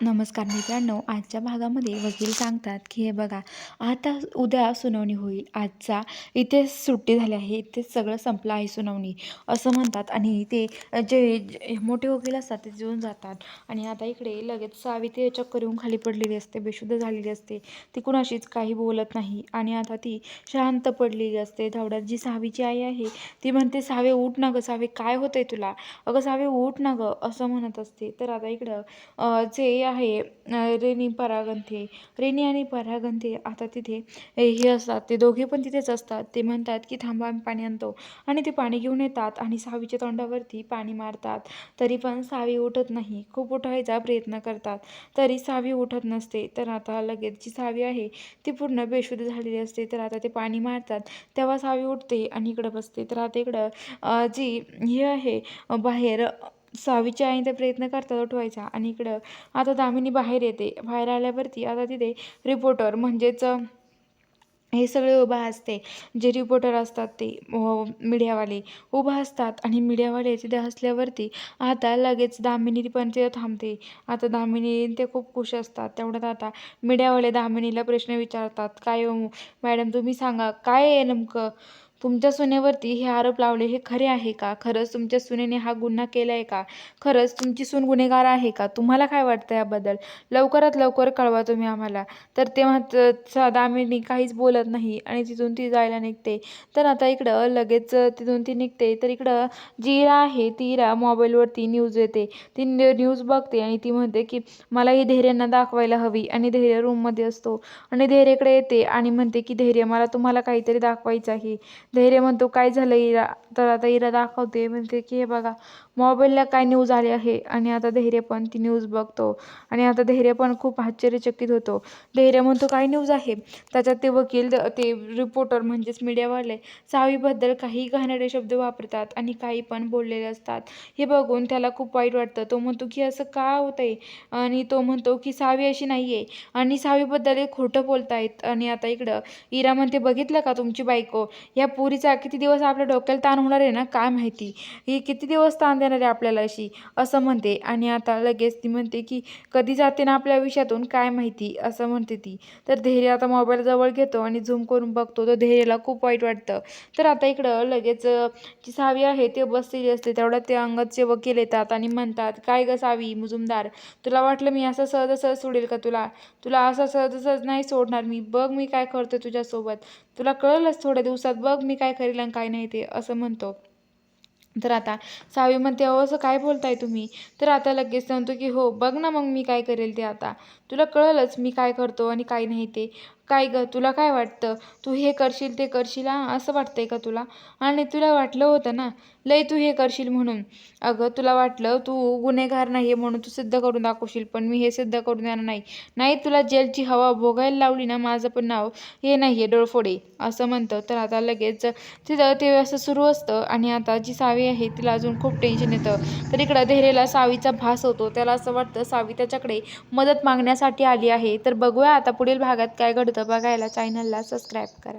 नमस्कार मित्रांनो आजच्या भागामध्ये वकील सांगतात की हे बघा आता उद्या सुनावणी होईल. आजचा इथे सुट्टी झाली आहे. इथे सगळं संपलं आहे सुनावणी. असं म्हणतात आणि ते जे जे मोठे वकील असतात ते जेवून जातात. आणि आता इकडे लगेच सावित्री चक्कर येऊन खाली पडलेली असते बेशुद्ध झालेली असते. ती कुणाशीच काही बोलत नाही. आणि आता ती शांत पडलेली असते. धावड्यात जी सावीची आई आहे ती म्हणते सावे उठ ना गं सावे काय होतंय तुला? अगं सावे उठ ना गं असं म्हणत असते. तर आता इकडं जे आहे. रेनी परागंथे रेनी आणि परागंथे आता तिथे हे असतात. ते दोघे पण तिथेच असतात. ते म्हणतात की थांबा आम्ही पाणी आणतो. आणि ते पाणी घेऊन येतात आणि सावीच्या तोंडावरती पाणी मारतात. तरी पण सावी उठत नाही. खूप उठवायचा प्रयत्न करतात. तरी सावी उठत नसते. तर आता लगेच जी सावी आहे ती पूर्ण बेशुद्ध झालेली असते. तर आता ते पाणी मारतात. तेव्हा सावी उठते आणि इकडं बसते. तर आता इकडं जी हे आहे बाहेर सहावीच्या आईने प्रयत्न करतात उठवायचा. आणि इकडं आता दामिनी बाहेर येते. बाहेर आल्यावरती आता तिथे रिपोर्टर म्हणजेच हे सगळे उभा असते. जे रिपोर्टर असतात ते मीडियावाले उभा असतात. आणि मीडियावाले तिथे असल्यावरती आता लगेच दामिनी पण तिथे थांबते. आता दामिनी ते खूप खुश असतात. तेवढ्यात आता मीडियावाले दामिनीला प्रश्न विचारतात. काय हो मॅडम तुम्ही सांगा काय आहे नेमकं? तुमच्या सुनेवरती हे आरोप लावले हे खरे आहे का? खरंच तुमच्या सुनेने हा गुन्हा केला आहे का? खरंच तुमची सून गुन्हेगार आहे का? तुम्हाला काय वाटतं याबद्दल? लवकरात लवकर कळवा तुम्ही आम्हाला. तर तेव्हा दामिनी काहीच बोलत नाही. आणि तिथून ती जायला निघते. तर आता इकडं लगेच तिथून ती निघते. तर इकडं जी इरा आहे ती इरा मोबाईलवरती न्यूज येते. ती न्यू- न्यूज बघते आणि ती म्हणते की मला ही धैर्यांना दाखवायला हवी. आणि धैर्य रूममध्ये असतो. आणि धैर्यकडे येते आणि म्हणते की धैर्य मला तुम्हाला काहीतरी दाखवायचं आहे. धैर्य म्हणतो काय झालं इरा तर आता इरा दाखवते म्हणते की हे बघा मोबाईलला काय न्यूज आली आहे? आणि आता धैर्य पण ती न्यूज बघतो. आणि आता धैर्य पण खूप आश्चर्यचकित होतो. धैर्य म्हणतो काय न्यूज आहे? त्याच्यात ते वकील ते रिपोर्टर म्हणजेच मीडियावाले सावीबद्दल काही घाणेरडे शब्द वापरतात आणि काही पण बोललेले असतात. हे बघून त्याला खूप वाईट वाटतं. तो म्हणतो की असं का होतंय? आणि तो म्हणतो की सावी अशी नाही आहे आणि सावीबद्दल हे खोटं बोलतायत. आणि आता इकडं इरा म्हणते बघितलं का तुमची बायको? या पुरीचा किती दिवस आपल्या डोक्याला ताण होणार आहे ना काय माहिती? ही किती दिवस ताण देणार आहे आपल्याला अशी? असं म्हणते. आणि आता लगेच ती म्हणते की कधी जाते ना आपल्या आयुष्यातून काय माहिती? असं म्हणते ती. तर धैर्य आता मोबाईल जवळ घेतो आणि झूम करून बघतो. तर धैर्याला खूप वाईट वाटतं. तर आता इकडं लगेच जी सावी आहे ते बसलेली असते. तेवढ्यात ते अंगदचे वकील येतात आणि म्हणतात काय ग सावी मुजुमदार? तुला वाटलं मी असं सहज सहज सोडेल का तुला? तुला असं सहज सहज नाही सोडणार मी. बघ मी काय करते तुझ्यासोबत. तुला कळलंच थोड्या दिवसात. बघ मी काय करेल आणि काय नाही ते असं म्हणतो. तर आता सावी म्हणते अहो असं काय बोलताय तुम्ही? तर आता लगेच सांगतो की हो बघ ना मग मी काय करेल ते आता. तुला कळलंच मी काय करतो आणि काय नाही ते. काय ग तुला काय वाटतं? तू हे करशील ते करशील हां? असं वाटतंय का तुला? आणि तुला वाटलं होतं ना? लय तू हे करशील म्हणून. अगं तुला वाटलं तू गुन्हेगार नाही आहे म्हणून तू सिद्ध करून दाखवशील पण मी हे सिद्ध करून देणार नाही. नाही तुला जेलची हवा भोगायला लावली ना माझं पण नाव हे नाही आहे डोळफोडे असं म्हणतं. तर आता लगेच तिथं ते असं सुरू असतं आणि आता जी सावी आहे तिला अजून खूप टेन्शन येतं. तर इकडं धैर्यला सावीचा भास होतो. त्याला असं वाटतं सावी त्याच्याकडे मदत मागण्यासाठी आली आहे. तर बघूया आता पुढील भागात काय घडतं. बघायला चॅनलला सबस्क्राईब करा.